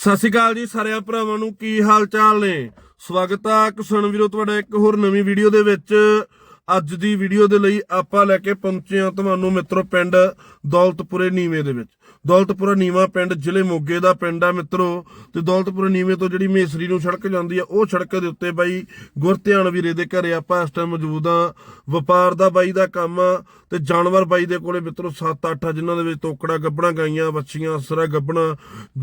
ਸਤਿ ਸ਼੍ਰੀ ਅਕਾਲ ਜੀ ਸਾਰਿਆਂ ਭਰਾਵਾਂ ਨੂੰ, ਕੀ ਹਾਲ ਚਾਲ ਨੇ? ਸਵਾਗਤ ਆ ਕਿਸਾਨ ਵੀਰੋ ਤੁਹਾਡਾ ਇੱਕ ਹੋਰ ਨਵੀਂ ਵੀਡੀਓ ਦੇ ਵਿੱਚ। ਅੱਜ ਦੀ ਵੀਡੀਓ ਦੇ ਲਈ ਆਪਾਂ ਲੈ ਕੇ ਪਹੁੰਚੇ ਹਾਂ ਤੁਹਾਨੂੰ ਮਿੱਤਰੋ ਪਿੰਡ ਦੌਲਤਪੁਰੇ ਨੀਵੇਂ ਦੇ ਵਿੱਚ। ਦੌਲਤਪੁਰਾ ਨੀਵਾ ਪਿੰਡ ਜ਼ਿਲ੍ਹੇ ਮੋਗੇ ਦਾ ਪਿੰਡ ਆ ਮਿੱਤਰੋ, ਤੇ ਦੌਲਤਪੁਰੇ ਨੀਵੇਂ ਤੋਂ ਜਿਹੜੀ ਮੇਸਰੀ ਨੂੰ ਸੜਕ ਜਾਂਦੀ ਆ, ਉਹ ਸੜਕ ਦੇ ਉੱਤੇ ਬਾਈ ਗੁਰਧਿਆਨ ਵੀਰੇ ਦੇ ਘਰੇ ਆਪਾਂ ਇਸ ਟਾਈਮ ਮੌਜੂਦ ਆ। ਵਪਾਰ ਦਾ ਬਾਈ ਦਾ ਕੰਮ ਆ, ਤੇ ਜਾਨਵਰ ਬਾਈ ਦੇ ਕੋਲੇ ਮਿੱਤਰੋ 7-8 ਆ, ਜਿਨ੍ਹਾਂ ਦੇ ਵਿੱਚ ਤੋਕੜਾ ਗੱਬਣਾ ਗਾਈਆਂ, ਵੱਛੀਆਂ, ਅਸਰਾ ਗੱਬਣਾ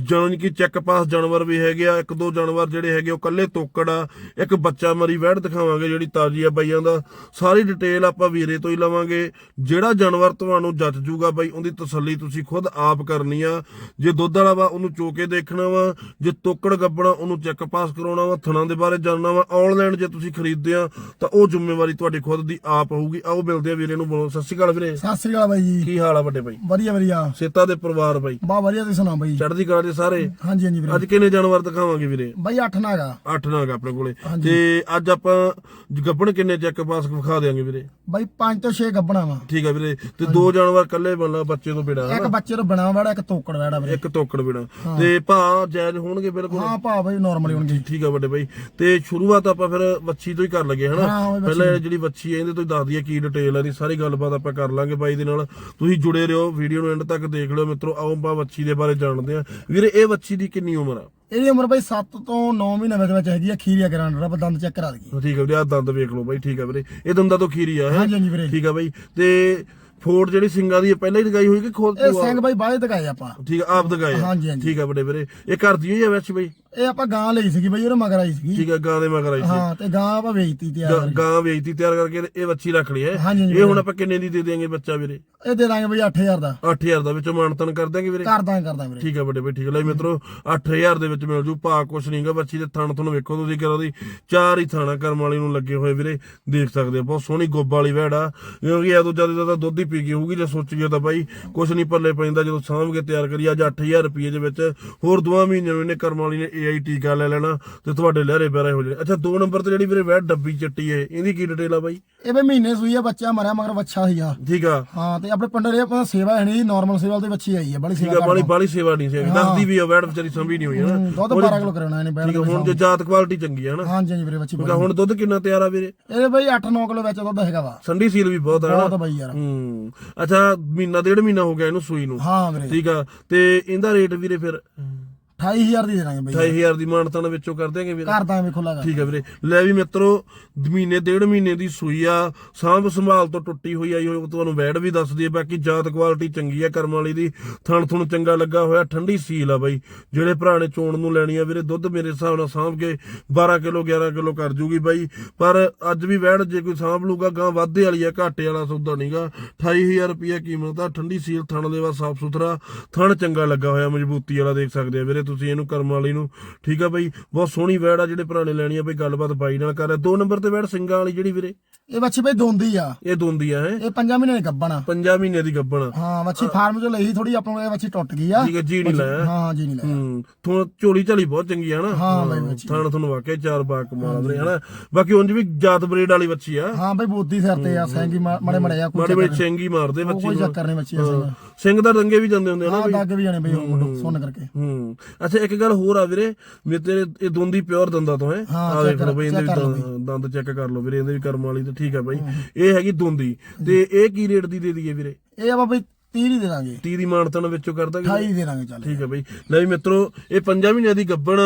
ਜਾਨ ਕਿ ਚੈੱਕ ਪਾਸ ਜਾਨਵਰ ਵੀ ਹੈਗੇ ਆ, ਇੱਕ ਦੋ ਜਾਨਵਰ ਜਿਹੜੇ ਹੈਗੇ ਉਹ ਕੱਲੇ ਤੋਕੜ ਆ, ਇੱਕ ਬੱਚਾ ਮਰੀ ਵਹਿੜ ਦਿਖਾਵਾਂਗੇ ਜਿਹੜੀ ਤਾਜੀ ਆ ਬਾਈਆਂ ਦਾ। ਸਾਰੀ ਡਿਟੇਲ ਆਪਾਂ ਵੀਰੇ ਤੋਂ ਹੀ ਲਵਾਂਗੇ। ਜਿਹੜਾ ਜਾਨਵਰ ਤੁਹਾਨੂੰ ਜੱਜ ਜੂਗਾ ਬਾਈ, ਉਹਦੀ ਤਸੱਲੀ ਤੁਸੀਂ ਖੁਦ ਆਪ ਕਰਨੀ ਆ। ਜੇ ਦੁੱਧ ਵਾਲਾ ਵਾ ਉਹਨੂੰ ਚੋਕੇ ਦੇਖਣਾ ਵਾ। ਜੇ ਤੋਕੜ ਗੱਬਣਾ ਉਹਨੂੰ ਚੈੱਕ ਪਾਸ ਕਰਾਉਣਾ ਵਾ। ਥਣਾ ਦੇ ਬਾਰੇ ਜਾਣਨਾ ਵਾ। ਆਨਲਾਈਨ ਜੇ ਤੁਸੀਂ ਖਰੀਦਦੇ ਆ ਤਾਂ ਉਹ ਜ਼ਿੰਮੇਵਾਰੀ ਤੁਹਾਡੀ ਖੁਦ ਦੀ ਆਪ ਹੋਊਗੀ। ਆਓ ਮਿਲਦੇ ਆ ਵੀਰੇ ਨੂੰ ਬੋਲੋ ਸਤਿ ਸ਼੍ਰੀ ਅਕਾਲ ਵੀਰੇ। ਸਤਿ ਸ੍ਰੀ ਅਕਾਲ ਬਾਈ ਜੀ। ਕੀ ਹਾਲ ਆ ਵੱਡੇ ਬਾਈ? ਵਧੀਆ ਵਧੀਆ। ਸੇਤਾ ਦੇ ਪਰਿਵਾਰ ਬਾਈ। ਬਾ ਵਧੀਆ ਤੁਸੀਂ ਸੁਣਾਓ ਬਾਈ? ਚੜ੍ਹਦੀ ਕਲਾ ਦੇ ਸਾਰੇ? ਹਾਂਜੀ ਹਾਂਜੀ ਵੀਰੇ। ਅੱਜ ਕਿੰਨੇ ਜਾਨਵਰ ਦਿਖਾਵਾਂਗੇ ਵੀਰੇ? ਬਾਈ 8 ਨਾਗਾ ਅੱਠ ਨਾਗ ਆਪਣੇ ਕੋਲੇ। ਤੇ ਅੱਜ ਆਪਾਂ ਗੱਬਣ ਕਿੰਨੇ ਚੈੱਕ ਪਾਸ ਵਿਖਾ ਦੇਾਂਗੇ ਵੀਰੇ? ਬਾਈ 5 ਤੋਂ 6 ਗੱਬਣਾ ਵਾ। ਠੀਕ ਆ ਵੀਰੇ। ਤੇ ਦੋ ਜਾਨਵਰ ਕੱਲੇ ਬੰਨਾ ਬੱਚੇ ਤੋਂ ਬਿਨਾ ਇੱਕ ਬੱਚੇ ਤੋਂ ਬਣਾ ਵਾੜਾ ਇੱਕ ਤੋਕੜ ਵਾੜਾ ਵੀਰੇ। ਇੱਕ ਤੋਕੜ ਬਿਨਾ ਤੇ ਭਾ ਜਾਇਜ਼ ਹੋਣਗੇ ਬਿਲਕੁਲ? ਹਾਂ ਭਾ ਬਾਈ ਨਾਰਮਲੀ ਹੋਣਗੇ। ਠੀਕ ਆ ਵੱਡੇ ਬਾਈ। ਤੇ ਸ਼ੁਰੂਆਤ ਆਪਾਂ ਫਿਰ ਵੱਛੀ ਤੋਂ ਹੀ ਕਰ ਲਗੇ ਹਨਾ? ਪਹਿਲਾਂ ਜਿਹੜੀ ਵੱਛੀ ਹੈ ਇਹਦੇ ਤੋਂ ਹੀ ਦੱਸ ਦਈਏ ਕੀ ਡਿਟੇਲ ਹੈ ਦੀ ਸਾਰੀ ਗੱਲਬਾਤ ਆਪਾਂ ਕਰ ਲਾਂਗੇ ਬਾਈ ਦੇ ਨਾਲ। ਤੁਸੀਂ ਜੁੜੇ ਰਹੋ ਵੀਡੀਓ ਨੂੰ ਐਂਡ ਤੱਕ ਦੇਖ ਲਿਓ ਮਿੱਤਰੋ। ਆਓ ਆਪਾਂ ਵੱਛੀ ਦੇ ਬਾਰੇ ਜਾਣਦੇ ਆ ਵੀਰੇ ਇਹ ਵੱਛੀ ਦੀ ਕਿੰਨੀ ਉਮਰ ਆ? ਇਹਦੀ ਉਮਰ ਬਾਈ 7 ਤੋਂ 9 ਮਹੀਨੇ ਵਿੱਚ ਵਿੱਚ ਹੈਗੀ ਆ ਖੀਰੀਆ ਗਰਾਂਡਰ। ਆਪਾਂ ਦੰਦ ਚੈੱਕ ਕਰਾ ਦਈਏ। ਠੀਕ ਆ ਵੀਰੇ ਆ ਦੰਦ ਵੇਖ ਲਓ ਬਾਈ ਠੀਕ ਆ ਵੀਰੇ। ਇਹ ਦੰਦਾਂ ਤੋਂ ਖੀਰੀ ਆ ਹੈਂ? ਹਾਂਜੀ ਹਾਂਜੀ ਵੀਰੇ। ਠੀਕ ਆ ਬਾਈ। ਤੇ ਫੋੜ ਜਿਹੜੀ ਸਿੰਗਾਂ ਦੀ ਹੈ ਪਹਿਲਾਂ ਹੀ ਲਗਾਈ ਹੋਈ ਕਿ ਖੋਲ ਇਹ ਸਿੰਘ ਬਾਈ ਬਾਹਰ ਦਿਖਾਏ ਆਪਾਂ। ਠੀਕ ਆ ਆਪ ਦਗਾਏ ਹਾਂਜੀ, ਹਾਂਜੀ। ਠੀਕ ਆ ਵੱਡੇ ਵੀਰੇ। ਇਹ ਘਰ ਦੀ ਹੋਈ ਆ ਵੈਸੇ ਬਾਈ? ਇਹ ਆਪਾਂ ਗਾਂ ਲਈ ਸੀਗੀ ਬਾਈ ਉਹਨੇ ਮਗਰ ਆਈ ਸੀਗੀ। ਠੀਕ ਆ ਗਾਂ ਦੇ ਮਗਰ ਆਈ ਸੀ। ਹਾਂ ਤੇ ਗਾਂ ਆਪਾਂ ਵੇਚਤੀ ਤੇ ਗਾਂ- ਗਾਂ ਵੇਚਤੀ ਤਿਆਰ ਕਰਕੇ ਤੇ ਇਹ ਵੱਛੀ ਰੱਖ ਲਈ ਹੈ। ਹਾਂਜੀ, ਹਾਂਜੀ ਇਹ ਹੁਣ ਆਪਾਂ ਕਿੰਨੇ ਦੀ ਦੇ ਦੇਾਂਗੇ ਬੱਚਾ ਵੀਰੇ? ਇਹ ਦੇ ਦਾਂਗੇ ਬਾਈ 8000 ਦਾ। 8000 ਦਾ ਵਿੱਚੋਂ ਮਾਨਤਨ ਕਰ ਦਾਂਗੇ ਵੀਰੇ? ਕਰਦਾ ਕਰਦਾ ਵੀਰੇ। ਠੀਕ ਆ ਵੱਡੇ ਬਈ ਠੀਕ ਲੈ ਮਿੱਤਰੋ 8000 ਦੇ ਵਿੱਚ ਮਿਲ ਜੂ ਭਾ ਕੁਛ ਨਹੀਂਗਾ ਬੱਚੀ ਦੇ ਥਣ ਤੁਹਾਨੂੰ ਵੇਖੋ ਤੁਸੀਂ ਕਰੋ ਦੀ। ਚਾਰ ਹੀ ਥਾਣਾ ਕਰਮ ਵਾਲੀ ਨੂੰ ਲੱਗੇ ਹੋਏ ਵੀਰੇ ਦੇਖ ਸਕਦੇ ਆ। ਬਹੁਤ ਸੋਹਣੀ ਗੋਬ ਵਾਲੀ ਵਹਿੜ ਆ। ਕਿਉਂਕਿ ਇਹ ਤੋਂ ਜ਼ਿਆਦਾ ਤਾਂ ਦੁੱਧ ਹੀ ਪੀ ਗਈ ਹੋਊਗੀ ਜੇ ਸੋਚੀਏ ਤਾਂ ਬਾਈ ਕੁਛ ਨਹੀਂ ਪੱਲੇ ਪੈਂਦਾ ਜਦੋਂ ਸਾਂਭ ਕੇ ਤਿਆਰ ਕਰੀ ਅੱਜ 8000 ਰੁਪਏ ਦੇ ਵਿੱਚ ਹੋਰ ਦੋਵਾਂ ਮਹੀਨਿਆਂ ਨੂੰ ਇਹਨੇ ਕਰਮ ਵਾਲੀ ਨੇ ਏਆਈ ਟੀਕਾ ਲੈ ਲੈਣਾ ਤੇ ਤੁਹਾਡੇ ਲਹਿਰੇ ਪੈਰੇ ਹੋ ਜਾਣੇ। ਅੱਛਾ ਦੋ ਨੰਬਰ ਤੇ ਜਿਹੜੀ ਵੀਰੇ ਵਹਿੜ ਡੱਬੀ ਚੱਟੀ ਹੈ ਇਹਦੀ ਕੀ ਡਿਟੇਲ ਆ ਬਾਈ? ਇਹ ਬਈ ਮਹੀਨੇ ਸੂਈ ਆ ਬੱਚਾ ਮਰਿਆ ਮਗਰ ਬੱਚਾ ਸੀਗਾ ਠੀਕ ਆ। ਹਾਂ ਤੇ ਆਪਣੇ ਪਿੰਡ ਦੇ ਆਪਣਾ ਸੇਵਾ ਹੈ ਨਹੀਂ ਨਾਰਮਲ ਸੇਵਾ ਤੇ ਬੱਚੀ ਆਈ ਹੈ ਬੜੀ ਠੀਕ ਸੇਵਾ ਆ ਬਾਲੀ ਬਾਲੀ ਸੇਵਾ ਨਹੀਂ ਸੀ ਦੱਸਦੀ ਵੀ ਆ ਵਹਿੜ ਵਿਚਾਰੀ ਸੰਭੀ ਨਹੀਂ ਹੋਈ ਹੈ ਨਾ। ਦੁੱਧ 12 ਕਿਲੋ ਕਰਾਉਣਾ ਇਹਨੇ ਬੈਠ ਠੀਕ ਆ ਹੁਣ ਜੇ ਜਾਤ ਕੁਆਲਿਟੀ ਚੰਗੀ ਹੈ ਨਾ। ਹਾਂਜੀ ਹਾਂਜੀ ਵੀਰੇ ਬੱਚੀ ਹੁਣ ਦੁੱਧ ਕਿੰਨਾ ਤਿਆਰ ਆ ਵੀਰੇ? ਇਹਦੇ ਬਈ 8-9 ਕਿਲੋ ਵਿੱਚ ਦੁੱਧ ਹੈਗਾ ਵਾ। ਸੰਡੀ ਸੀਲ ਵੀ ਬਹੁਤ ਆ ਬਹੁਤ ਬਈ ਯਾਰ। ਹੂੰ। ਅੱਛਾ ਮਹੀਨਾ ਡੇਢ ਮਹੀਨਾ ਹੋ ਗਿਆ ਇਹਨੂੰ ਸੂਈ ਨੂੰ। ਹਾਂ ਵੀਰੇ। ਠੀਕ ਆ ਤੇ ਇਹਦਾ ਰੇਟ ਵੀਰੇ ਫਿਰ? 28000 ਦੀ ਦੇ ਦਾਂਗੇ ਬਈ। 28000 ਦੀ ਮਾਨਤਾਂ ਵਿੱਚੋਂ ਕਰ ਦਿਆਂਗੇ ਵੀਰੇ। ਘਰ ਦਾ ਵੇਖੋ ਲਗਾ ਠੀਕ ਆ ਵੀਰੇ। ਲੈ ਵੀ ਮਿੱਤਰੋ ਮਹੀਨੇ ਡੇਢ ਮਹੀਨੇ ਦੀ ਸੂਈ ਆ। ਸਾਂਭ ਸੰਭਾਲ ਤੋਂ ਟੁੱਟੀ ਹੋਈ ਆਈ ਹੋਈ ਤੁਹਾਨੂੰ ਵੈੜ ਵੀ ਦੱਸਦੀ ਹੈ ਬਾਕੀ ਜਾਤ ਕੁਆਲਿਟੀ ਚੰਗੀ ਆ ਕਰਮ ਵਾਲੀ ਦੀ। ਥਣ ਥੁਣ ਚੰਗਾ ਲੱਗਾ ਹੋਇਆ ਠੰਡੀ ਸੀਲ ਆ ਬਾਈ। ਜਿਹੜੇ ਭਰਾ ਨੇ ਚੋਣ ਨੂੰ ਲੈਣੀ ਆ ਵੀਰੇ ਦੁੱਧ ਮੇਰੇ ਹਿਸਾਬ ਨਾਲ ਸਾਂਭ ਕੇ 12 ਕਿਲੋ 11 ਕਿਲੋ ਕਰ ਜੂਗੀ ਬਾਈ। ਪਰ ਅੱਜ ਵੀ ਵੈੜ ਜੇ ਕੋਈ ਸਾਂਭ ਲੂਗਾ ਗਾਂ ਵਾਧੇ ਵਾਲੀ ਆ ਘਾਟੇ ਵਾਲਾ ਸੌਦਾ ਨਹੀਂਗਾ। 28000 ਰੁਪਿਆ ਕੀਮਤ ਆ ਠੰਡੀ ਸੀਲ ਥਣ ਦੇ ਵਾ ਸਾਫ਼ ਸੁਥਰਾ ਥਣ ਚੰਗਾ ਲੱਗਾ ਹੋਇਆ ਮਜ਼ਬੂਤੀ ਵਾਲਾ ਦੇਖ ਸਕਦੇ ਆ ਵੀਰੇ ਤੁਸੀਂ ਇਹਨੂੰ ਕਰਮ ਵਾਲੀ ਨੂੰ, ਠੀਕ ਆ ਬਾਈ? ਬਹੁਤ ਸੋਹਣੀ ਵੈੜ ਆ ਜਿਹੜੇ ਭਰਾ ਨੇ ਲੈਣੀ ਆ, ਬਈ ਗੱਲਬਾਤ ਬਾਈ ਨਾਲ ਕਰ। ਰਿਹਾ ਦੋ ਨੰਬਰ ਤੇ ਵੈੜ ਸਿੰਘਾਂ ਵਾਲੀ ਜਿਹੜੀ ਵੀਰੇ। ਇਹ ਬੱਚੀ ਬਈ ਦੋਂਦੀ ਆ। ਇਹ ਦੋਂਦੀ ਆ ਇਹ 5 ਮਹੀਨੇ ਦੀ ਗੱਬਣਾ ਪੰਜਾਂ ਮਹੀਨੇ ਦੀ ਗੱਬਣ। ਹਾਂ ਬੱਚੀ ਫਾਰਮ ਚੋਂ ਲਈ ਥੋੜੀ ਆਪਾਂ ਨੂੰ ਇਹ ਬੱਚੀ ਟੁੱਟ ਗਈ ਆ। ਠੀਕ ਹੈ ਜੀ ਨਹੀਂ ਲਾਇਆ। ਹਾਂ ਜੀ ਨਹੀਂ ਲਾਇਆ। ਹੂੰ ਥੋੜਾ ਝੋਲੀ ਝਾਲੀ ਬਹੁਤ ਚੰਗੀ ਆ ਹਨਾ ਹਾਂ ਬਾਈ ਬੱਚੀ ਥਾਣ ਤੁਹਾਨੂੰ ਵਾਕਿਆ ਚਾਰ ਬਾ ਕਮਾਲ ਰਹੇ ਹਨਾ? ਬਾਕੀ ਉਂਝ ਵੀ ਜਾਤ ਬਰੀਡ ਵਾਲੀ ਬੱਚੀ ਆ। ਹਾਂ ਬਈ ਬੋਦੀ ਸਿਰ ਤੇ ਆ ਸੈਂਗੀ ਮੜੇ ਮੜੇ ਆ ਮਾੜੇ ਕੋਈ ਬੜੇ ਚੰਗੀ ਮਾਰਦੇ ਬੱਚੀ ਕੋਈ ਨੂੰ। ਚੱਕਰ ਨਹੀਂ ਬੱਚੀ। ਸਿੰਘ ਦਾ ਰੰਗੇ ਵੀ ਜਾਂਦੇ ਹੁੰਦੇ ਆ ਨਾ ਹਾਂ ਦੱਗ ਵੀ ਜਾਣੇ ਬਈ ਉਹ ਸੁਣ ਕਰਕੇ। ਹੂੰ। ਅੱਛਾ ਇੱਕ ਗੱਲ ਹੋਰ ਆ ਵੀਰੇ ਮੇਰੇ ਤੇਰੇ ਇਹ ਦੋਂਦੀ ਪਿਓਰ ਦੰਦਾਂ ਤੋਂ ਹੈ? ਹਾਂ, ਆ ਦੇਖ ਲਓ ਬਈ ਇਹਦੇ ਦੰਦ- ਦੰਦ ਚੈੱਕ ਕਰ ਲਓ ਵੀਰੇ ਇਹਦੇ ਵੀ ਕਰਮ ਵਾਲੀ ਤੇ ਠੀਕ ਆ ਬਾਈ। ਇਹ ਹੈਗੀ ਦੋਂਦੀ ਤੇ ਇਹ ਕੀ ਰੇਟ ਦੀ ਦੇ ਦਈਏ ਵੀਰੇ? ਇਹ ਆਪਾਂ ਬਈ 30 ਹੀ ਦੇ ਦਾਂਗੇ 30 ਦੀ ਮਾਨਤਨ ਵਿੱਚੋਂ ਕਰਦਾ 28 ਦੇ ਦਾਂਗੇ ਚੱਲ। ਠੀਕ ਹੈ ਬਈ। ਲੈ ਵੀ ਮਿੱਤਰੋ ਇਹ ਪੰਜਾਂ ਮਹੀਨਿਆਂ ਦੀ ਗੱਬਣ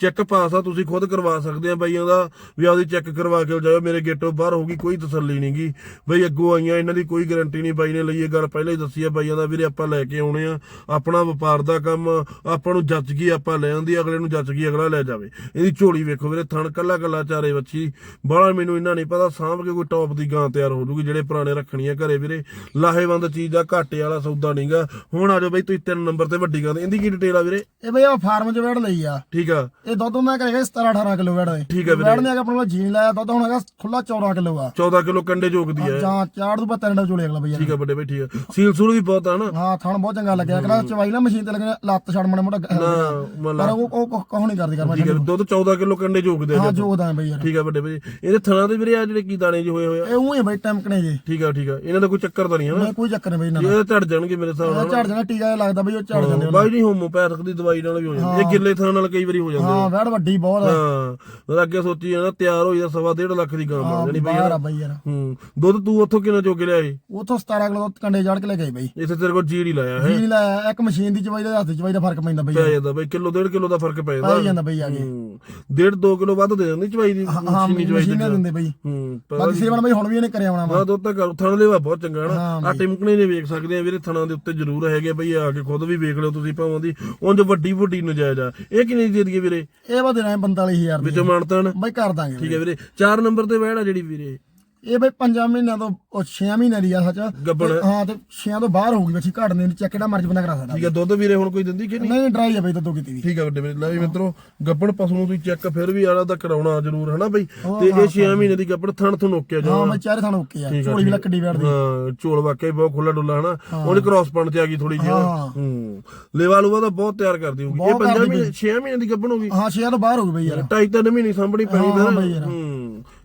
ਚੈੱਕ ਪਾਸ ਆ ਤੁਸੀਂ ਖੁਦ ਕਰਵਾ ਸਕਦੇ ਆ ਬਾਈਆਂ ਦਾ ਵੀ ਆਪਦੀ ਚੈੱਕ ਕਰਵਾ ਕੇ ਜਾਓ ਮੇਰੇ ਗੇਟੋਂ ਬਾਹਰ ਹੋਗੀ ਕੋਈ ਤਸੱਲੀ ਨਹੀਂਗੀ ਬਈ ਅੱਗੋਂ ਆਈਆਂ ਇਹਨਾਂ ਦੀ ਕੋਈ ਗਾਰੰਟੀ ਨਹੀਂ ਬਾਈ ਨੇ ਲਈ ਇਹ ਗੱਲ ਪਹਿਲਾਂ ਹੀ ਦੱਸੀ ਆ ਬਾਈਆਂ ਦਾ ਵੀਰੇ ਆਪਾਂ ਲੈ ਕੇ ਆਉਣੇ ਆ ਆਪਣਾ ਵਪਾਰ ਦਾ ਕੰਮ ਆਪਾਂ ਨੂੰ ਜੱਜ ਗਈ ਆਪਾਂ ਲੈ ਆਂਦੀ ਅਗਲੇ ਨੂੰ ਜੱਜ ਗਈ ਅਗਲਾ ਲੈ ਜਾਵੇ। ਇਹਦੀ ਝੋਲੀ ਵੇਖੋ ਵੀਰੇ ਥਣ ਕੱਲਾ ਕੱਲਾ ਚਾਰੇ ਬੱਚੀ ਬਾਹਲਾ ਮੈਨੂੰ ਇਹਨਾਂ ਨਹੀਂ ਪਤਾ ਸਾਂਭ ਕੇ ਕੋਈ ਟੌਪ ਦੀ ਗਾਂ ਤਿਆਰ ਹੋ ਜੂਗੀ ਜਿਹੜੇ ਪੁਰਾਣੇ ਰੱਖਣੀਆਂ ਘਰੇ ਵੀਰੇ। ਲਾਹੇਵੰਦ ਚੀਜ਼ ਆ ਘਾਟੇ ਵਾਲਾ ਸੌਦਾ ਨਹੀਂਗਾ ਹੁਣ ਆ ਜਾਓ ਬਈ ਤੁਸੀਂ ਤਿੰਨ ਨੰਬਰ ਤੇ ਵੱਡੀ ਗਾਂ ਤੇ ਇਹਦੀ ਕੀ ਡਿਟੇਲ ਆ ਵੀਰੇ? ਇਹ ਬਈ ਆ ਫਾਰਮ ਚ ਵੜ ਲਈ ਆ। ਠੀਕ ਆ। ਇਹ ਦੁੱਧ ਮੈਂ ਕਰੇਗਾ 17 18 ਕਿਲੋ ਵੜ ਦੇ। ਠੀਕ ਆ ਵੀਰੇ। ਵੜ ਨੇ ਆਪਣੇ ਕੋਲ ਜੀਨ ਲਾਇਆ ਦੁੱਧ ਹੁਣ ਹੈਗਾ ਖੁੱਲਾ 14 ਕਿਲੋ ਆ। 14 ਕਿਲੋ ਕੰਡੇ ਜੋਗਦੀ ਹੈ। ਜਾਂ ਚਾੜ ਤੋਂ ਬਾਅਦ ਤਿੰਨ ਚੋਲੇ ਅਗਲਾ ਬਈ ਯਾਰ। ਠੀਕ ਆ ਵੱਡੇ ਬਈ ਠੀਕ ਸੀਲ ਸੂਲ ਵੀ ਬਹੁਤ ਆ ਨਾ। ਹਾਂ ਥਣ ਬਹੁਤ ਚੰਗਾ ਲੱਗਿਆ। ਕਹਿੰਦਾ ਚਵਾਈ ਨਾ ਮਸ਼ੀਨ ਤੇ ਲੱਗਣਾ ਲੱਤ ਛੜ ਮੜਾ ਮੋਟਾ ਪਰ ਉਹ ਉਹ ਕੁਛ ਕਹੋ ਨਹੀਂ ਕਰਦੀ ਕਰ ਮੈਂ ਠੀਕ ਆ ਦੁੱਧ 14 ਕਿਲੋ ਕੰਡੇ ਜੋਗਦੇ ਆ ਹਾਂ। ਜੋਗਦਾ ਬਈ ਯਾਰ। ਠੀਕ ਆ ਵੱਡੇ ਬਈ। ਇਹਦੇ ਥਣਾ ਦੇ ਵੀਰੇ ਆ ਜਿਹੜੇ ਕੀ ਦਾਣੇ ਜਿਹੇ ਹੋਏ ਹੋਏ ਆ? ਇਹ ਉਹੀ ਬਈ ਟਮਕਣੇ ਜੇ। ਠੀਕ ਆ ਠੀਕ ਆ। ਇਹਨਾਂ ਦਾ ਕੋਈ ਚੱਕਰ ਤਾਂ ਨਹੀਂ ਹੈ ਨਾ? ਕੋਈ ਚੱਕਰ ਨਹੀਂ ਬਈ ਇਹਨਾਂ ਦਾ। ਇਹ ਝੜ ਜਾਣਗੇ ਮੇਰੇ ਹਿਸਾਬ ਨਾਲ। ਝੜ ਜਾਣਾ ਟੀਕਾ ਲੱਗਦਾ ਬਈ ਉਹ ਝੜ ਜਾਂਦੇ ਬਾਈ ਨਹੀਂ ਹੋਮੋਪੈਥਿਕ ਦੀ ਦਵਾਈ ਨਾਲ ਵੀ ਹੋ ਜਾਂਦੀ ਇਹ ਗਿੱਲੇ ਥਾਂ ਨਾਲ ਕਈ ਵਾਰੀ ਹੋ ਜਾਂਦੇ ਹਾਂ ਵੈੜ ਵੱਡੀ ਬਹੁਤ ਆ। ਹਾਂ ਮੈਂ ਅੱਗੇ ਸੋਚੀ ਜਾਣਾ ਤਿਆਰ ਹੋਈ ਦਾ ਸਵਾ ਡੇਢ ਲੱਖ ਦੀ ਗਾਂ ਬਣ ਜਾਣੀ ਬਈ ਬਾਹਰ ਆ ਬਈ ਯਾਰ। ਹੂੰ ਦੁੱਧ ਤੂੰ ਉੱਥੋਂ ਕਿੰਨਾ ਚੁੱਕ ਲਿਆ ਏ ਉਥੋਂ 17 ਕਿਲੋ ਕੰਡੇ ਜੜ ਕੇ ਲੈ ਗਏ ਬਈ। ਇੱਥੇ ਤੇਰੇ ਕੋਲ ਜੀਰ ਹੀ ਲਾਇਆ ਹੈ। ਜੀ ਲਾਇਆ ਇੱਕ ਮਸ਼ੀਨ ਦੀ ਚਵਾਈ ਦਾ ਹੱਥ ਦੀ ਚਵਾਈ ਦਾ ਫ਼ਰਕ ਪੈਂਦਾ ਬਈ ਪੈ ਜਾਂਦਾ ਬਈ ਕਿਲੋ ਡੇਢ ਕਿਲੋ ਦਾ ਫ਼ਰਕ ਪੈ ਜਾਂਦਾ। ਪਾਈ ਜਾਂਦਾ ਬਈ ਆ ਕੇ। ਹੂੰ ਡੇਢ 2 ਕਿਲੋ ਵੱਧ ਦੇ ਦਿੰਦੀ ਚਵਾਈ ਦੀ ਹਾਂ ਮਸ਼ੀਨੀ ਚਵਾਈ ਦੀ ਮਸ਼ੀਨਾਂ ਦਿੰਦੇ ਬਈ। ਹੂੰ ਪਰ ਬਾਕੀ ਸੇਵਨ ਬਈ ਹੁਣ ਵੀ ਇਹਨੇ ਕਰਿਆ ਹੋਣਾ ਵਾ। ਹਾਂ ਦੁੱਧ ਤਾਂ ਕਰ ਥਣ ਦੇ ਵਾ ਬਹੁਤ ਚੰਗਾ ਹਾਂ ਆ ਟਿਮਕਣੇ ਨੇ ਵੇਖ ਸਕਦੇ ਆ ਵੀਰੇ ਥਣਾਂ ਦੇ ਉੱਤੇ ਜ਼ਰੂਰ ਹੈਗੇ ਬਈ ਆ ਕੇ ਖੁਦ ਵੀ ਵੇਖ ਲਿਓ ਤੁਸੀਂ ਭਾਵਾਂ ਦੀ। ਉਂਝ ਵੱਡੀ ਵੱਡੀ ਨਜਾਇਜ਼ ਆ। ਇਹ ਕਿੰਨੀ ਦੇ ਦਈਏ ਵੀਰੇ? ਇਹ ਵਾ ਦੇਣਾ 45000 ਦੀ ਵਿੱਚੋਂ ਮਾਨਤਾਨ। ਬਈ ਕਰ ਦਾਂਗੇ ਠੀਕ ਹੈ ਵੀਰੇ। 4 ਨੰਬਰ ਤੇ ਵਹਿੜ ਆ ਜਿਹੜੀ ਵੀਰੇ। ਇਹ ਬਈ 5 ਮਹੀਨਿਆਂ ਤੋਂ ਉਹ 6 ਮਹੀਨਿਆਂ ਦੀ ਆ ਸੱਚ। ਤੇ ਹਾਂ ਤੇ 6 ਤੋਂ ਬਾਹਰ ਹੋਊਗੀ ਬੱਚੀ ਘੱਟ ਨਹੀਂ ਚੈੱਕ ਕਿਹੜਾ ਮਰਜ਼ੀ ਬੰਦਾ ਕਰਾ ਸਕਦਾ। ਠੀਕ ਹੈ ਦੁੱਧ ਵੀਰੇ ਹੁਣ ਕੋਈ ਦਿੰਦੀ ਕਿ ਨਹੀਂ? ਨਹੀਂ ਡਰਾਈ ਆ ਬਈ ਤਾਂ ਦੋ ਕੀਤੀ ਵੀ। ਠੀਕ ਹੈ ਵੱਡੇ ਵੀਰੇ ਲੈ ਵੀ ਮਿੱਤਰੋ ਗੱਬੜ ਪਸ਼ੂ ਨੂੰ ਤੁਸੀਂ ਚੈੱਕ ਫਿਰ ਵੀ ਆਲਾ ਦਾ ਕਰਾਉਣਾ ਜ਼ਰੂਰ ਹਨਾ ਬਈ? ਤੇ ਇਹ 6 ਮਹੀਨੇ ਦੀ ਗੱਬੜ ਥਣ ਤੋਂ ਨੋਕਿਆ ਜਾ ਹਾਂ ਮੈਂ ਚਾਰੇ ਥਾਂ ਓਕੇ ਆ ਝੋਲੀ ਵੀ ਲੱਕੜੀ ਵੜਦੀ ਹਾਂ ਝੋਲ ਵਾਕਿਆ ਹੀ ਬਹੁਤ ਖੁੱਲਾ ਡੁੱਲਾ ਹਨਾ? ਉਹਦੇ ਕ੍ਰਾਸ ਪਣ ਤੇ ਆ ਗਈ ਥੋੜੀ ਜਿਹੀ ਹਾਂ। ਹੂੰ। ਲੇਵਾ ਲੂਵਾ ਤਾਂ ਬਹੁਤ ਤਿਆਰ ਕਰਦੀ ਹੋਊਗੀ। ਇਹ ਬਹੁਤ 5 ਕਰਦੀ ਮਹੀਨੇ 6 ਮਹੀਨੇ ਦੀ ਗੱਬਣ ਹੋਗੀ ਹਾਂ 6 ਤੋਂ ਬਾਹਰ ਹੋਊਗੀ ਬਈ ਯਾਰ। ਢਾਈ ਤਿੰਨ ਮਹੀਨੇ ਸਾਂਭਣੀ ਪੈਣੀ ਹਾਂ ਫਿਰ। ਬਈ ਯਾਰ। ਹੂੰ।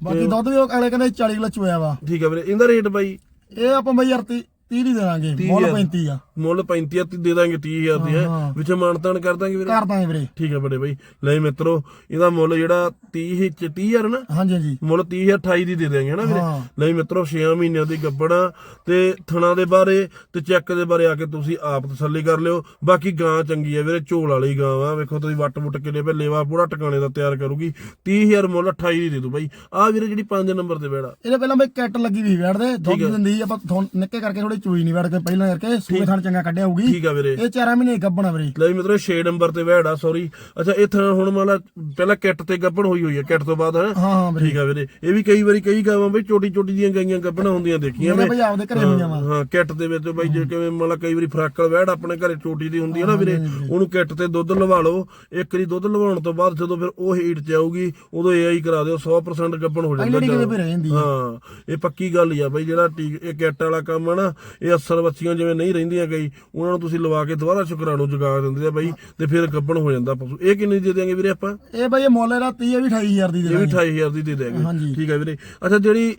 ਬਾਕੀ ਦੁੱਧ ਵੀ ਉਹ ਅਗਲੇ ਕਹਿੰਦੇ 40 ਕਿਲੋ ਚੋਇਆ ਵਾ। ਠੀਕ ਹੈ ਵੀਰੇ ਇਹਦਾ ਰੇਟ ਬਾਈ? ਇਹ ਆਪਾਂ ਬਈ ਯਾਰ 30 30 ਦੀ ਦੇਵਾਂਗੇ ਮੁੱਲ 35 ਆ। ਮੁੱਲ 35 ਆ ਦੇ ਦਾਂਗੇ 30000 ਦੀ ਹੈ? ਹਾਂ। ਵਿੱਚ ਮਾਨਤਾਨ ਕਰ ਦਾਂਗੇ ਵੀਰੇ? ਕਰ ਦਾਂਗੇ ਵੀਰੇ। ਠੀਕ ਹੈ ਬੜੇ ਬਾਈ। ਲੈ ਮਿੱਤਰੋ ਇਹਦਾ ਮੁੱਲ ਜਿਹੜਾ 30 ਚ 30000 ਨਾ? ਹਾਂਜੀ ਹਾਂਜੀ। ਮੁੱਲ 30000 28 ਦੀ ਦੇ ਦੇਾਂਗੇ ਹਨਾ ਵੀਰੇ? ਹਾਂ। ਲੈ ਮਿੱਤਰੋ 6 ਮਹੀਨਿਆਂ ਦੀ ਗੱਬੜ ਤੇ ਥਣਾ ਦੇ ਬਾਰੇ ਤੇ ਚੈੱਕ ਦੇ ਬਾਰੇ ਆ ਕੇ ਤੁਸੀਂ ਆਪ ਤਸੱਲੀ ਕਰ ਲਿਓ। ਬਾਕੀ ਗਾਂ ਚੰਗੀ ਹੈ ਵੀਰੇ ਝੋਲ ਵਾਲੀ ਗਾਂ ਆ ਵੇਖੋ ਤੁਸੀਂ ਵੱਟ ਵੁੱਟ ਕਿਲੇ ਪੇ ਲੇਵਾ ਪੂਰਾ ਟਿਕਾਣੇ ਦਾ ਤਿਆਰ ਕਰੂਗੀ। 30000 ਮੁੱਲ 28 ਦੀ ਦੇ ਦੂ ਬਾਈ। ਆ ਵੀਰੇ ਜਿਹੜੀ 5 ਨੰਬਰ ਤੇ ਬੈੜਾ। ਇਹਦੇ ਪਹਿਲਾਂ ਬਈ ਕੈਟ ਲੱਗੀ ਵੀ ਵੜ ਦੇ ਦੁੱਧ ਦਿੰਦੀ ਆਪਾਂ ਥੋਂ- ਨਿੱਕੇ ਕਰਕੇ ਥੋੜੀ ਚੂਈ ਨਹੀਂ ਵੜ ਕੇ ਪਹਿਲਾਂ ਕਰਕੇ ਸੂਏ ਥਣ ਚੰਗਾ ਕੱਢਿਆ ਹੋਊਗੀ। ਠੀਕ ਆ ਵੀਰੇ। ਇਹ 4 ਮਹੀਨੇ ਗੱਬਣਾ ਵੀਰੇ। ਲੈ ਮਿੱਤਰੋ 6 ਨੰਬਰ ਤੇ ਬੈੜਾ ਸੌਰੀ ਅੱਛਾ ਇਹ ਥਾਂ ਹੁਣ ਮਾਲਾ ਪਹਿਲਾਂ ਕਿੱਟ ਤੇ ਗੱਬਣ ਹੋਈ ਹੋਈ ਹੈ ਕਿੱਟ ਤੋਂ ਬਾਅਦ ਹੈ? ਹਾਂ ਵੀਰੇ। ਠੀਕ ਆ ਵੀਰੇ। ਇਹ ਵੀ ਕਈ ਵਾਰੀ ਕਈ ਗਾਵਾਂ ਬਈ ਛੋਟੀ ਛੋਟੀ ਦੀਆਂ ਗਾਈਆਂ ਗੱਬਣਾ ਹੁੰਦੀਆਂ ਦੇਖੀਆਂ ਮੈਂ ਬਈ ਆਪਦੇ ਘਰੇ ਵਾ। ਹਾਂ ਕਿੱਟ ਦੇ ਵਿੱਚ ਬਾਈ ਜੇ ਕਿਵੇਂ ਮਤਲਬ ਕਈ ਵਾਰੀ ਫਰਾਕਲ ਵਹਿੜ ਆਪਣੇ ਘਰੇ ਟੋਟੀ ਦੀ ਹੁੰਦੀ ਹੈ ਨਾ ਵੀਰੇ ਉਹਨੂੰ ਕਿੱਟ ਤੇ ਦੁੱਧ ਲਵਾ ਲਓ। ਇੱਕ ਵਾਰੀ ਦੁੱਧ ਲਵਾਉਣ ਤੋਂ ਬਾਅਦ ਜਦੋਂ ਫਿਰ ਉਹ ਹੀਟ ਚ ਆਊਗੀ ਉਦੋਂ ਏਆਈ ਕਰਾ ਦਿਓ 100% ਗੱਬਣ ਹੋ ਜਾਂਦਾ ਆ। ਹਾਂ ਇਹ ਪੱਕੀ ਗੱਲ ਹੀ ਆ ਬਾਈ ਜਿਹੜਾ ਇਹ ਕਿੱਟ ਵਾਲਾ ਕੰਮ ਹੈ ਨਾ ਇਹ ਅਸਰ ਬੱਚੀਆਂ ਜਿਵੇਂ ਨਹੀਂ ਰਹਿੰਦੀਆਂ ਕਈ ਉਹਨਾਂ ਨੂੰ ਤੁਸੀਂ ਲਵਾ ਕੇ ਦੁਬਾਰਾ ਸ਼ੁਕਰਾਣੂ ਜਗਾ ਦਿੰਦੇ ਆ ਬਾਈ ਤੇ ਫਿਰ ਗੱਬਣ ਹੋ ਜਾਂਦਾ ਪਸ਼ੂ। ਇਹ ਕਿੰਨੀ ਦੇ ਦਿਆਂਗੇ ਵੀਰੇ ਆਪਾਂ? ਇਹ ਬਈ ਇਹ ਮੁੱਲ ਇਹਦਾ 30 ਇਹ ਵੀ 28000 ਦੀ ਦੇ ਇਹ ਵੀ ਦਾਂਗੇ। 28000 ਦੀ ਦੇ ਦੇਾਂਗੇ। ਠੀਕ ਹੈ ਵੀਰੇ। ਅੱਛਾ ਜਿਹੜੀ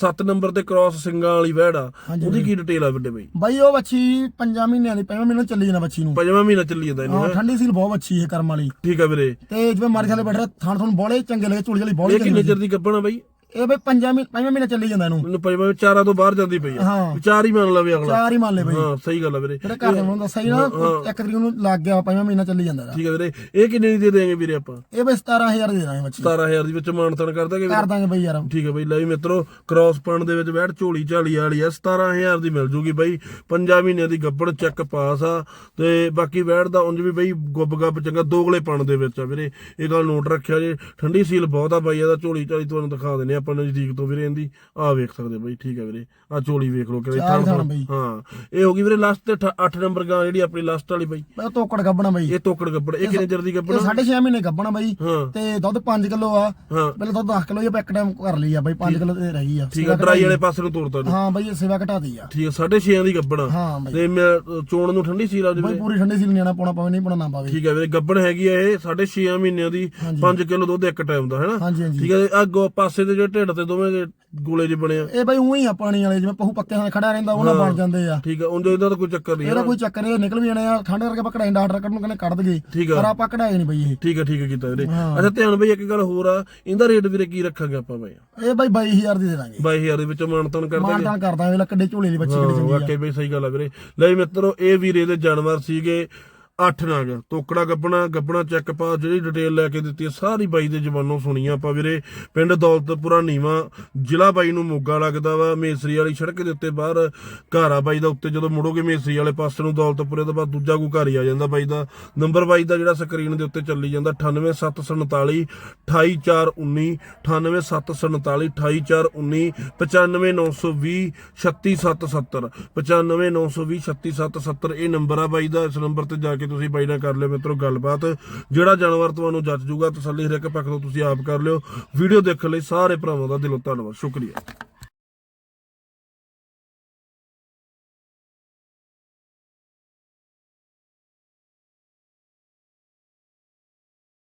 7 ਨੰਬਰ ਤੇ ਕ੍ਰਾਸ ਸਿੰਗਾਂ ਵਾਲੀ ਵਹਿੜ ਆ ਉਹਦੀ ਕੀ ਡਿਟੇਲ ਆ ਵੱਡੇ ਬਾਈ? ਬਈ ਉਹ ਬੱਚੀ 5 ਮਹੀਨਿਆਂ ਦੀ 5 ਮਹੀਨੇ ਚੱਲੀ ਜਾਣਾ ਬੱਚੀ ਨੂੰ। ਪੰਜਵਾਂ ਮਹੀਨਾ ਚੱਲੀ ਜਾਂਦਾ ਇਹਨੂੰ ਹਾਂ ਠੰਡੀ ਸੀਲ ਬਹੁਤ ਅੱਛੀ ਹੈ ਕਰਮ ਵਾਲੀ। ਠੀਕ ਹੈ ਵੀਰੇ। ਤੇ ਜਿਵੇਂ ਮਾਰੀ ਥਾਲੇ ਬੈਠਾ ਥਾਣ ਥਣ ਬੋਲੇ ਚੰਗੇ ਲੱਗੇ ਝੋਲੀ ਵਾਲੀ ਬੋਲੇ ਕਿੰਨੇ ਚਿਰ ਦੀ ਗੱਬਣ ਆ ਬਾਈ? ਇਹ ਬਈ 5 ਮਹੀਨੇ 5 ਮਹੀਨੇ ਚੱਲੀ ਜਾਂਦਾ ਇਹਨੂੰ। ਮੈਨੂੰ ਪੰਜਵਾਂ ਚਾਰਾਂ ਤੋਂ ਬਾਹਰ ਜਾਂਦੀ ਪਈ ਆ। ਹਾਂ। ਵਿਚਾਰ ਹੀ ਮੰਨ ਲਵੇ ਅਗਲਾ। ਚਾਰ ਹੀ ਮੰਨ ਲੈ ਬਈ। ਹਾਂ ਸਹੀ ਗੱਲ ਆ ਵੀਰੇ। ਜਿਹੜੇ ਘਰ ਦੇ ਨੂੰ ਦੱਸਿਆ ਹੀ। ਨਾ ਇੱਕ ਤਰੀਕ ਨੂੰ ਲੱਗ ਗਿਆ 5 ਮਹੀਨਾ ਚੱਲੀ ਜਾਂਦਾ ਇਹਦਾ। ਠੀਕ ਹੈ ਵੀਰੇ। ਇਹ ਕਿੰਨੇ ਦੀ ਦੇ ਦੇਾਂਗੇ ਵੀਰੇ ਆਪਾਂ? ਇਹ ਬਈ 17000 ਦੇ ਦਾਂਗੇ ਬੱਚੀ। 17000 ਦੀ ਵਿੱਚ ਮਾਨਤਨ ਕਰ ਦਾਂਗੇ ਵੀਰੇ? ਕਰ ਦਾਂਗੇ ਬਈ ਯਾਰ। ਠੀਕ ਹੈ ਬਈ ਲੈ ਵੀ ਮਿੱਤਰੋ ਕ੍ਰਾਸ ਪਣ ਦੇ ਵਿੱਚ ਬੈਠ ਝੋਲੀ ਝਾਲੀ ਵਾਲੀ ਆ 17000 ਦੀ ਮਿਲ ਜੂਗੀ ਬਈ। ਪੰਜਾਂ ਮਹੀਨਿਆਂ ਦੀ ਗੱਬੜ ਚੈੱਕ ਪਾਸ ਆ। ਤੇ ਬਾਕੀ ਬੈਠ ਦਾ ਉਂਝ ਵੀ ਬਈ ਗੁੱਬ ਗੱਬ ਚੰਗਾ ਦੋਗਲੇ ਪਣ ਦੇ ਵਿੱਚ ਆ ਵੀਰੇ। ਇਹ ਗੱਲ ਨੋਟ ਰੱਖਿਆ ਜੇ। ਠੰਡੀ ਸੀਲ ਬਹੁਤ ਆ ਬਾਈ ਇਹਦਾ ਝੋਲੀ ਝਾਲੀ ਤੁਹਾਨੂੰ ਦਿਖਾ ਦਿੰਨੇ ਆਪਾਂ ਨਜ਼ਦੀਕ ਤੋਂ ਵੀਰੇ ਇਹਦੀ ਆ ਵੇਖ ਸਕਦੇ ਬਈ ਠੀਕ ਹੈ ਵੀਰੇ। ਆ ਝੋਲੀ ਵੇਖ ਲਓ ਕਿਹੜੇ ਥਾਂ ਬਈ। ਹਾਂ ਇਹ ਹੋ ਗਈ ਵੀਰੇ ਲਾਸਟ ਤੇ 8 ਨੰਬਰ ਗਾਂ ਜਿਹੜੀ ਆਪਣੀ ਲਾਸਟ ਵਾਲੀ ਬਈ। ਬਈ ਉਹ ਤੋਕੜ ਗੱਬਣਾ ਬਈ। ਇਹ ਤੋਕੜ ਗੱਬੜ ਇਹ ਕਿੰਨੇ ਚਿਰ ਦੀ ਇਹ 6.5 ਮਹੀਨੇ ਗੱਬਣਾ ਬਈ। ਤੇ ਦੁੱਧ 5 ਕਿਲੋ ਆ। ਪਹਿਲਾਂ ਦੁੱਧ 10 ਕਿਲੋ ਹੀ ਆਪਾਂ ਇੱਕ ਟਾਈਮ ਕਰ ਲਈ ਆ ਬਈ 5 ਕਿਲੋ ਤੇ ਰਹੀ ਆ। ਠੀਕ ਹੈ ਡਰਾਈ ਵਾਲੇ ਪਾਸੇ ਨੂੰ ਤੋਰਤਾ ਜੀ ਹਾਂ ਬਈ ਇਹ ਸੇਵਾ ਘਟਾ ਦੀ ਆ। ਠੀਕ ਹੈ 6.5 ਦੀ ਬਈ। ਤੇ ਮੈਂ ਚੋਣ ਨੂੰ ਠੰਡੀ ਸੀਲ ਆ ਬਈ ਜਾਵੇ ਪੂਰੀ ਠੰਡੀ ਸੀ ਲੈਣਾ ਪਾਉਣਾ ਪਵੇ ਨਹੀਂ ਪਾਉਣਾ ਨਾ ਪਾਵੇ। ਠੀਕ ਹੈ ਵੀਰੇ ਗੱਬੜ ਹੈਗੀ ਆ ਇਹ 6.5 ਮਹੀਨਿਆਂ ਦੀ 5 ਕਿਲੋ ਦੁੱਧ ਇੱਕ ਟਾਈਮ ਦਾ ਹੈਨਾ ਠੀਕ ਹੈ ਆ ਗੋ ਪਾਸੇ ਦੇ ਢਿੱਡ ਤੇ ਦੋਵੇਂ ਦੇ ਗੋਲੇ ਜਿਹੇ ਬਣੇ ਆ। ਇਹ ਬਈ ਉਹੀ ਆ ਪਾਣੀ ਵਾਲੇ ਜਿਵੇਂ ਪਹੂ ਪੱਕੇ ਨਾਲ ਖੜਾ ਰਹਿੰਦਾ ਉਹਨਾਂ ਬਣ ਜਾਂਦੇ ਆ। ਠੀਕ ਹੈ ਉਂਝ ਇਹਦਾ ਤਾਂ ਕੋਈ ਚੱਕਰ ਨਹੀਂ ਇਹਦਾ ਕੋਈ ਚੱਕਰ ਨਹੀਂ ਨਿਕਲ ਵੀ ਜਾਣੇ ਆ ਠੰਡ ਕਰਕੇ ਆਪਾਂ ਕਢਾਈ ਡਾਕਟਰ ਨੂੰ ਕਹਿੰਦੇ ਕੱਢ ਦਗੇ ਠੀਕ ਆ। ਪਰ ਆਪਾਂ ਕਢਾਏ ਨਹੀਂ ਬਈ ਇਹ। ਠੀਕ ਹੈ ਠੀਕ ਹੈ ਕੀਤਾ ਵੀਰੇ। ਅੱਛਾ ਧਿਆਨ ਬਈ ਇੱਕ ਗੱਲ ਹੋਰ ਆ ਇਹਦਾ ਰੇਟ ਵੀਰੇ ਕੀ ਰੱਖਾਂਗੇ ਆਪਾਂ ਬਈ? ਇਹ ਬਈ 22000 ਦੀ ਦੇ ਦਾਂਗੇ। 22000 ਦੇ ਵਿੱਚੋਂ ਮਾਨਤਨ ਕਰ ਦਾਂਗੇ। ਮਾਨਤਾਨ ਕਰਦਾ ਵੇਲੇ ਕੱਡੇ ਝੋਲੇ ਦੀ ਬੱਚੀ ਕਿਹੜੀ ਚੰਗੀ ਆ। ਵਾਕਈ ਬਈ ਸਹੀ ਗੱਲ ਆ ਵੀਰੇ। ਲੈ ਮਿੱਤਰੋ ਇਹ ਵੀਰੇ ਦੇ ਜਾਨਵਰ ਸੀਗੇ। ਅੱਠ ਨਾਗ ਤੋਕੜਾ ਗੱਬਣਾ ਗੱਬਣਾ ਚੈੱਕ ਪਾ ਜਿਹੜੀ ਡਿਟੇਲ ਲੈ ਕੇ ਦਿੱਤੀ ਹੈ, ਸਾਰੀ ਬਾਈ ਦੇ ਜ਼ਬਾਨੋਂ ਸੁਣੀਆਂ ਆਪਾਂ ਵੀਰੇ। ਪਿੰਡ ਦੌਲਤਪੁਰਾ ਨੀਵਾ ਜ਼ਿਲ੍ਹਾ ਬਾਈ ਨੂੰ ਮੋਗਾ ਲੱਗਦਾ ਵਾ ਮੇਸਰੀ ਵਾਲੀ ਸੜਕ ਦੇ ਉੱਤੇ ਬਾਹਰ। ਘਰ ਆ ਬਾਈ ਦਾ ਉੱਤੇ ਜਦੋਂ ਮੁੜੋਗੇ ਮੇਸਰੀ ਵਾਲੇ ਪਾਸੇ ਨੂੰ ਦੌਲਤਪੁਰੇ ਤੋਂ ਬਾਅਦ ਦੂਜਾ ਕੋਈ ਘਰ ਹੀ ਆ ਜਾਂਦਾ ਬਾਈ ਦਾ। ਨੰਬਰ ਬਾਈ ਦਾ ਜਿਹੜਾ ਸਕਰੀਨ ਦੇ ਉੱਤੇ ਚੱਲੀ ਜਾਂਦਾ 98747 28419 98747 28419 95920 36770 95920 36770 ਇਹ ਨੰਬਰ ਆ ਬਾਈ ਦਾ ਇਸ ਨੰਬਰ ਤੇ ਜਾ ਕੇ ਤੁਸੀਂ ਬਾਈ ਨਾਲ ਕਰ ਲਿਓ ਮਿੱਤਰੋ ਗੱਲਬਾਤ। ਜਿਹੜਾ ਜਾਨਵਰ ਤੁਹਾਨੂੰ ਜੱਜ ਜੂਗਾ ਤਸੱਲੀ ਹਰੇਕ ਪੱਖ ਤੋਂ ਤੁਸੀਂ ਆਪ ਕਰ ਲਿਓ। ਵੀਡੀਓ ਦੇਖਣ ਲਈ ਸਾਰੇ ਭਰਾਵਾਂ ਦਾ ਦਿਲੋਂ ਧੰਨਵਾਦ। ਸ਼ੁਕਰੀਆ।